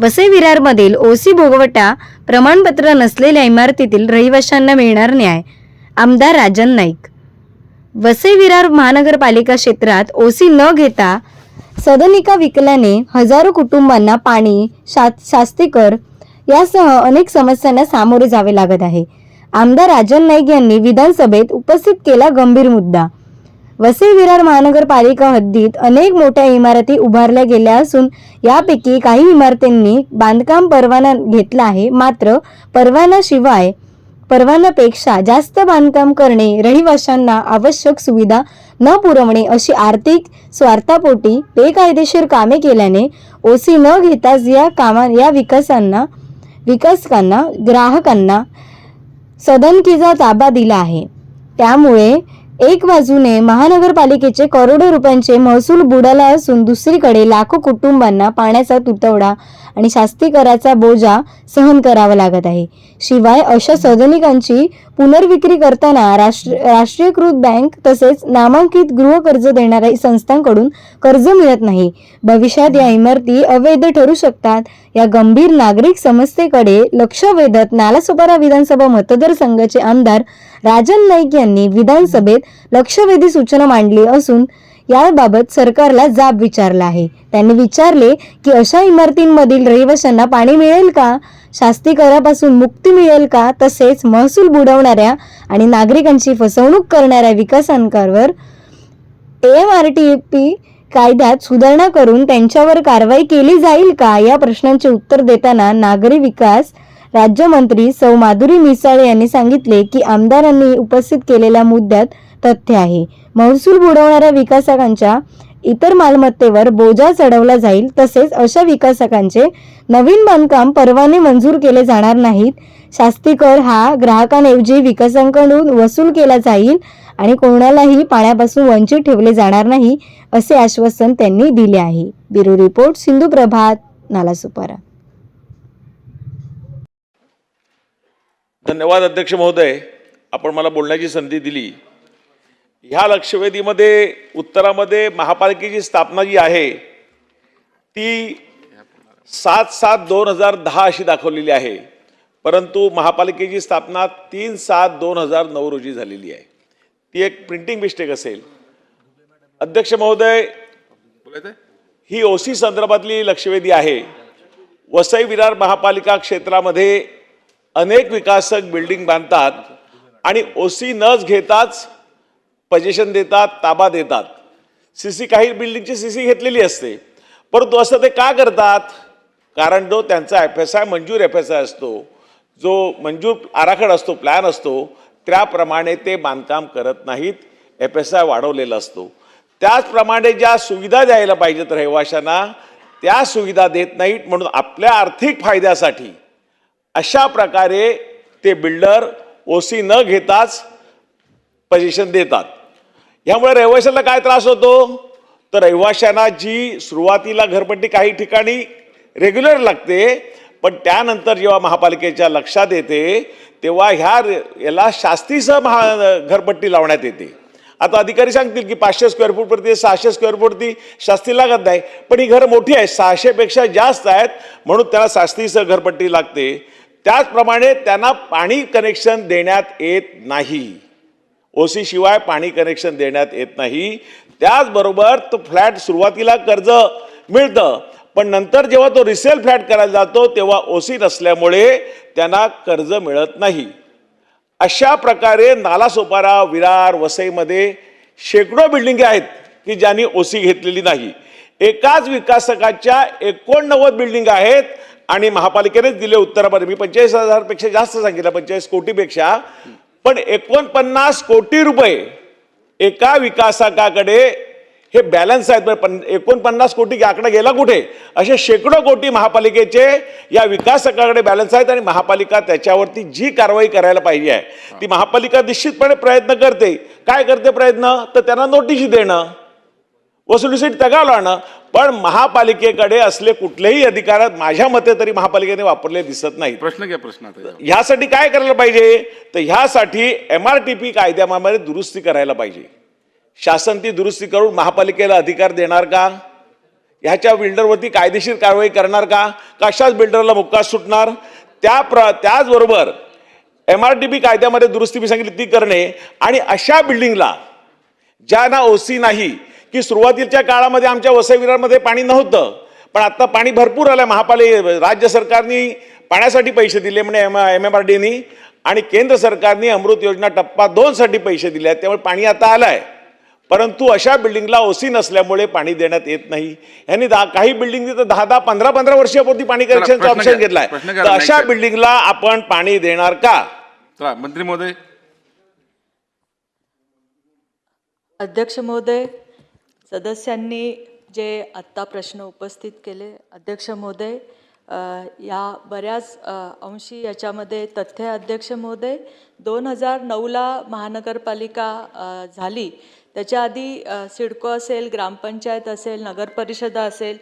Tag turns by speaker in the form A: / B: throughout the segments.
A: Vasai विरारमधील OC भोगवटा प्रमाणपत्र नसलेल्या इमारतीतील रहिवाशांना मिळणार न्याय आमदार राजन नाईक. वसई विरार महानगरपालिका क्षेत्रात ओसी न घेता सदनिका विकल्याने हजारो कुटुंबांना पाणी शा शास्तीकर यासह अनेक समस्यांना सामोरे जावे लागत आहे. आमदार राजन नाईक यांनी विधानसभेत उपस्थित केला गंभीर मुद्दा वसई विरार महानगरपालिका हद्दीत अनेक मोठ्या इमारती उभारल्या गेल्या असून यापैकी काही इमारतींनी बांधकाम परवाना घेतला आहे. मात्र परवानाशिवाय परवानापेक्षा जास्त बांधकाम करणे रहिवाशांना आवश्यक सुविधा न पुरवणे अशी आर्थिक स्वार्थापोटी बेकायदेशीर कामे केल्याने ओसी न घेताच या कामा या विकासांना विकासकांना ग्राहकांना सदनकीचा ताबा दिला आहे. त्यामुळे एक बाजूने महानगरपालिकेचे करोडो रुपयांचे महसूल बुडाला असून दुसरीकडे लाखो कुटुंबांना पाण्याचा तुटवडा आणि शास्ती कराचा बोजा सहन करावा लागत आहे. शिवाय अशा सदनिकांची पुनर्विक्री करताना राष्ट्र राष्ट्रीयकृत बँक तसेच नामांकित गृहकर्ज देणाऱ्या संस्थांकडून कर्ज मिळत नाही. भविष्यात या इमारती अवैध ठरू शकतात. या गंभीर नागरिक समस्येकडे लक्ष वेधत नालासोपारा विधानसभा मतदारसंघाचे आमदार राजन नाईक यांनी विधानसभेत लक्षवेधी सूचना मांडली असून याबाबत सरकारला जाब विचारला आहे. त्यांनी विचारले की अशा इमारतींमधील रहिवाशांना पाणी मिळेल का? शास्तीकरापासून मुक्ती मिळेल का? तसेच महसूल बुडवणाऱ्या आणि नागरिकांची फसवणूक करणाऱ्या विकासांकावर एम आर टी पी कायद्यात सुधारणा करून त्यांच्यावर कारवाई केली जाईल का? या प्रश्नांचे उत्तर देताना नागरी विकास राज्यमंत्री सौ माधुरी मिसाळ यांनी सांगितले की आमदारांनी उपस्थित केलेल्या मुद्द्यात तथ्य आहे. महसूल बुडवणाऱ्या विकासकांच्या इतर मालमत्तेवर बोजा चढवला जाईल तसेच अशा विकासकांचे नवीन बांधकाम परवाने मंजूर केले जाणार नाहीत. शास्तीकर हा ग्राहकांऐवजी विकासकांकडून वसूल केला जाईल आणि कोणालाही पाण्यापासून वंचित ठेवले जाणार नाही असे आश्वासन त्यांनी दिले आहे. ब्युरो रिपोर्ट सिंधू प्रभात नालासुपारा
B: धन्यवाद अध्यक्ष महोदय. आपण मला बोलण्याची संधी दिली. ह्या लक्षवेधीमध्ये उत्तरामध्ये महापालिकेची स्थापना जी आहे ती सात सात दोन हजार दहा अशी दाखवलेली आहे. परंतु महापालिकेची स्थापना तीन सात दोन हजार नऊ रोजी झालेली आहे. ती एक प्रिंटिंग मिस्टेक असेल. अध्यक्ष महोदय ही ओसी संदर्भातली लक्षवेधी आहे. वसई विरार महापालिका क्षेत्रामध्ये अनेक विकासक बिल्डिंग बांधतात आणि ओसी नच घेताच पजेशन देतात ताबा देतात. सी सी काही बिल्डिंगची सी सी घेतलेली असते. परंतु असं ते का करतात? कारण जो त्यांचा एफ एस आय मंजूर एफ एस आय असतो जो मंजूर आराखडा असतो प्लॅन असतो त्याप्रमाणे ते बांधकाम करत नाहीत एफ एस आय वाढवलेला असतो. त्याचप्रमाणे ज्या सुविधा द्यायला पाहिजेत रहिवाशांना त्या सुविधा देत नाहीत म्हणून आपल्या आर्थिक फायद्यासाठी अशा प्रकारे ते बिल्डर ओसी न घेताच पजेशन देतात. यामुळे रहिवाशांना काय त्रास होतो? तर रहिवाशांना जी सुरुवातीला घरपट्टी काही ठिकाणी रेग्युलर लागते पण त्यानंतर जेव्हा महापालिकेच्या लक्षात येते तेव्हा ह्या याला शास्तीसह महा घरपट्टी लावण्यात येते. आता अधिकारी सांगतील की पाचशे स्क्वेअर फूटवरती सहाशे स्क्वेअर फूटवरती शास्ती लागत नाही पण ही घरं मोठी आहे सहाशेपेक्षा जास्त आहेत म्हणून त्याला शास्तीसह घरपट्टी लागते. त्याचप्रमाणे त्यांना पाणी कनेक्शन देण्यात येत नाही. ओसीशिवाय पाणी कनेक्शन देण्यात येत नाही. त्याचबरोबर तो फ्लॅट सुरुवातीला कर्ज मिळतं. पण नंतर जेव्हा तो रिसेल फ्लॅट करायला जातो तेव्हा ओसी नसल्यामुळे त्यांना कर्ज मिळत नाही. अशा प्रकारे नालासोपारा विरार वसईमध्ये शेकडो बिल्डिंगे आहेत की ज्यांनी ओसी घेतलेली नाही. एकाच विकासकाच्या एकोणनव्वद बिल्डिंग आहेत आणि महापालिकेनेच दिले उत्तरामध्ये. मी पंचेचाळीस हजारपेक्षा जास्त सांगितलं पंचेचाळीस कोटीपेक्षा. पण एकोणपन्नास कोटी रुपये एका विकासकाकडे हे बॅलन्स आहेत. पण एकोणपन्नास कोटी आकडा गेला कुठे? असे शेकडो कोटी महापालिकेचे या विकासकाकडे बॅलन्स आहेत आणि महापालिका त्याच्यावरती जी कारवाई करायला पाहिजे आहे ती महापालिका निश्चितपणे प्रयत्न करते. काय करते प्रयत्न? तर त्यांना नोटीस देणं. तगाव लावणं पण महापालिकेकडे असले कुठलेही अधिकार माझ्या मते तरी महापालिकेने वापरले दिसत नाहीत.
C: प्रश्न घ्या प्रश्न.
B: ह्यासाठी काय करायला पाहिजे? तर ह्यासाठी एम आर टी पी कायद्यामध्ये दुरुस्ती करायला पाहिजे. शासन ती दुरुस्ती करून महापालिकेला अधिकार देणार का? ह्याच्या बिल्डरवरती कायदेशीर कारवाई करणार का? कशाच बिल्डरला मुक्का सुटणार? त्या प्र त्याचबरोबर एम आर टी पी कायद्यामध्ये दुरुस्ती मी सांगितली ती करणे आणि अशा बिल्डिंगला ज्यांना ओसी नाही की सुरुवातीच्या काळामध्ये आमच्या वसई विरारमध्ये पाणी नव्हतं. पण आता पाणी भरपूर आलं महापालिका राज्य सरकारने पाण्यासाठी पैसे दिले म्हणजे एम एम एम आर डीनी आणि केंद्र सरकारने अमृत योजना टप्पा दोनसाठी पैसे दिले आहेत. त्यामुळे पाणी आता आलं आहे परंतु अशा बिल्डिंगला ओसी नसल्यामुळे पाणी देण्यात येत नाही. यांनी दहा काही बिल्डिंग तर दहा दहा पंधरा पंधरा वर्षापूर्वी पाणी कनेक्शनचा ऑप्शन. घेतलाय. तर अशा बिल्डिंगला आपण पाणी देणार का?
C: मंत्री महोदय.
D: अध्यक्ष महोदय सदस्यांनी जे आत्ता प्रश्न उपस्थित केले अध्यक्ष महोदय या बऱ्याच अंशी याच्यामध्ये तथ्य अध्यक्ष महोदय दोन हजार नऊला महानगरपालिका झाली. त्याच्या आधी सिडको असेल ग्रामपंचायत असेल नगरपरिषदा असेल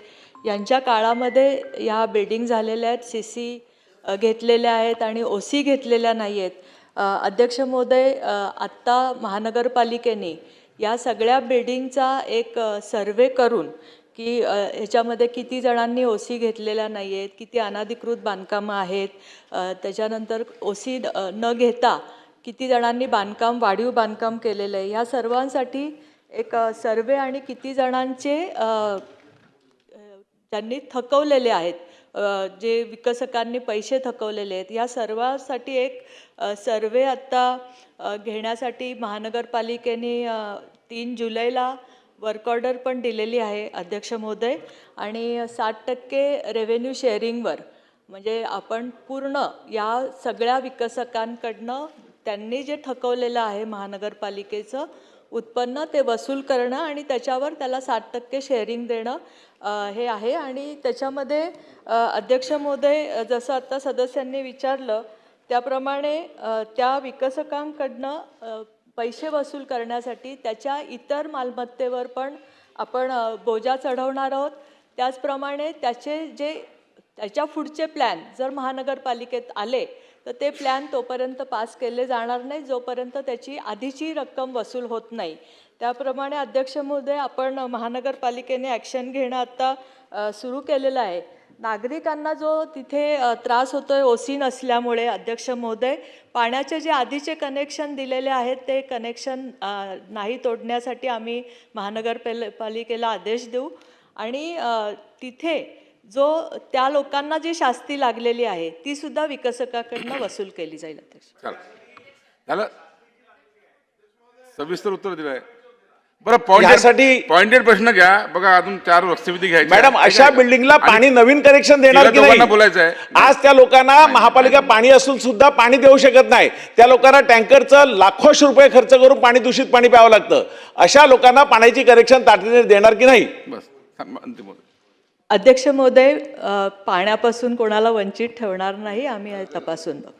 D: यांच्या काळामध्ये या बिल्डिंग झालेल्या आहेत सी सी घेतलेल्या आहेत आणि ओ सी घेतलेल्या नाही आहेत अध्यक्ष महोदय आत्ता महानगरपालिकेने या सगळ्या बिल्डिंगचा एक सर्वे करून की ह्याच्यामध्ये किती जणांनी ओ सी घेतलेल्या नाही आहेत किती अनाधिकृत बांधकामं आहेत त्याच्यानंतर ओ सी न घेता किती जणांनी बांधकाम वाढीव बांधकाम केलेलं आहे. ह्या सर्वांसाठी एक सर्वे आणि किती जणांचे त्यांनी थकवलेले आहेत जे विकसकांनी पैसे थकवलेले आहेत या सर्वासाठी एक सर्वे आत्ता घेण्यासाठी महानगरपालिकेने तीन जुलैला वर्क ऑर्डर पण दिलेली आहे अध्यक्ष महोदय आणि साठ टक्के रेव्हेन्यू शेअरिंगवर म्हणजे आपण पूर्ण या सगळ्या विकसकांकडनं त्यांनी जे थकवलेलं आहे महानगरपालिकेचं उत्पन्न ते वसूल करणं आणि त्याच्यावर त्याला साठ टक्के शेअरिंग देणं हे आहे. आणि त्याच्यामध्ये अध्यक्ष महोदय जसं आता सदस्यांनी विचारलं त्याप्रमाणे त्या विकसकांकडनं पैसे वसूल करण्यासाठी त्याच्या इतर मालमत्तेवर पण आपण बोजा चढवणार आहोत. त्याचप्रमाणे त्याचे जे त्याच्या पुढचे प्लॅन जर महानगरपालिकेत आले तर ते प्लॅन तोपर्यंत पास केले जाणार नाही जोपर्यंत त्याची आधीची रक्कम वसूल होत नाही. त्याप्रमाणे अध्यक्ष महोदय आपण महानगरपालिकेने ॲक्शन घेणं आत्ता सुरू केलेलं आहे. नागरिकांना जो तिथे त्रास होतो आहे ओसी नसल्यामुळे अध्यक्ष महोदय पाण्याचे जे आधीचे कनेक्शन दिलेले आहेत ते कनेक्शन नाही तोडण्यासाठी आम्ही महानगरपाल- पालिकेला आदेश देऊ. आणि तिथे जो त्या लोकांना जी शास्ती लागलेली आहे ती सुद्धा विकसकाकडनं वसूल केली जाईल अध्यक्ष.
C: झालं? सविस्तर उत्तर दिलंय. बरं पॉइंटेड
B: यासाठी-
C: पॉइंटेड प्रश्न घ्या. बघा अजून चार लक्षवेधी घ्यायचे
B: मॅडम. अशा? बिल्डिंगला पाणी नवीन कनेक्शन देणार की नाही?
C: बोलायचं आहे.
B: आज त्या लोकांना महापालिका पाणी असून सुद्धा पाणी देऊ शकत नाही. त्या लोकांना टँकरचं लाखोश रुपये खर्च करून पाणी दूषित पाणी प्यावं लागतं. अशा लोकांना पाण्याची कनेक्शन तातडीने देणार की नाही?
C: बस
D: अध्यक्ष महोदय पाण्यापासून कोणाला वंचित ठेवणार नाही आम्ही तपासून बघू.